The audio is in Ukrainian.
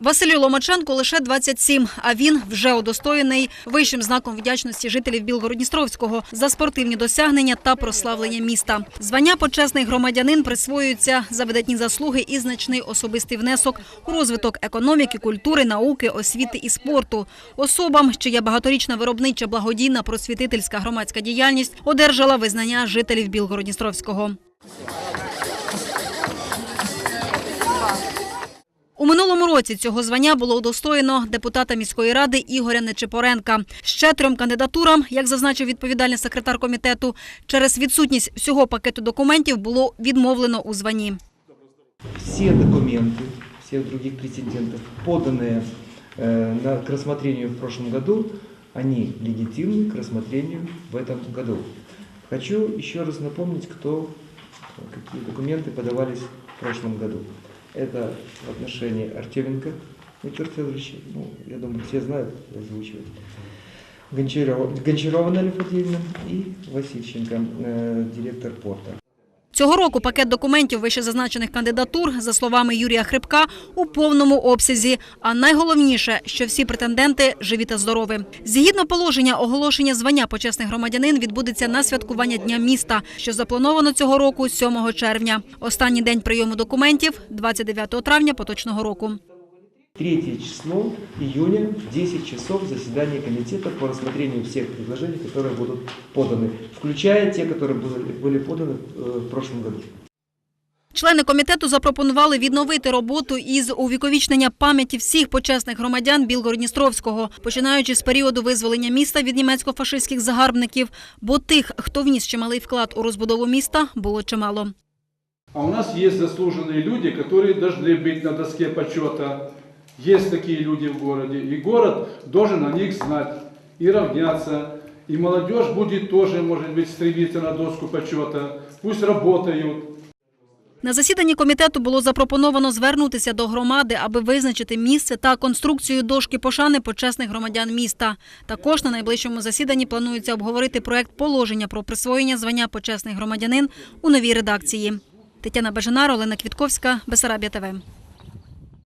Василю Ломаченку лише 27, а він вже удостоєний вищим знаком вдячності жителів Білгородністровського за спортивні досягнення та прославлення міста. Звання почесний громадянин присвоюється за видатні заслуги і значний особистий внесок у розвиток економіки, культури, науки, освіти і спорту. Особам, чия багаторічна виробнича благодійна просвітительська громадська діяльність одержала визнання жителів Білгородністровського. році цього звання було удостоєно депутата міської ради Ігоря Нечипоренка. Ще трьом кандидатурам, як зазначив відповідальний секретар комітету, через відсутність всього пакету документів було відмовлено у званні. все документы всех других претендентов, поданные э, на, к рассмотрению в прошлом году, они легитимны к рассмотрению в этом году. Хочу еще раз напомнить, кто, какие документы подавались в прошлом году. Это в отношении Артеменко Виктора Федоровича, ну, я думаю, все знают, озвучивать. Гончарова, Гончарова Наталья Фатьевна и Васильченко, э, директор порта. Цього року пакет документів вищезазначених кандидатур, за словами Юрія Хрипка, у повному обсязі. А найголовніше, що всі претенденти живі та здорові. Згідно положення, оголошення звання почесний громадянин відбудеться на святкування Дня міста, що заплановано цього року 7 червня. Останній день прийому документів – 29 травня поточного року. 3 число июня в 10 часов заседание комитета по рассмотрению всех предложений, которые будут поданы, включая те, которые были, были поданы э, в прошлом году. Члени комітету запропонували відновити роботу із увіковічнення пам'яті всіх почесних громадян Білгородністровського, починаючи з періоду визволення міста від німецько-фашистських загарбників, бо тих, хто вніс чималий вклад у розбудову міста, було чимало. А у нас есть заслуженные люди, которые должны быть на доске почета. Есть такие люди в городе. И город должен о них знать и равняться. И молодежь будет тоже, может быть, стремиться на доску почета. Пусть работают. На засіданні комітету було запропоновано звернутися до громади, аби визначити місце та конструкцію дошки пошани почесних громадян міста. Також на найближчому засіданні планується обговорити проект положення про присвоєння звання почесний громадянин у новій редакції. Тетяна Бажанар, Олена Квітковська, Бесарабія ТВ.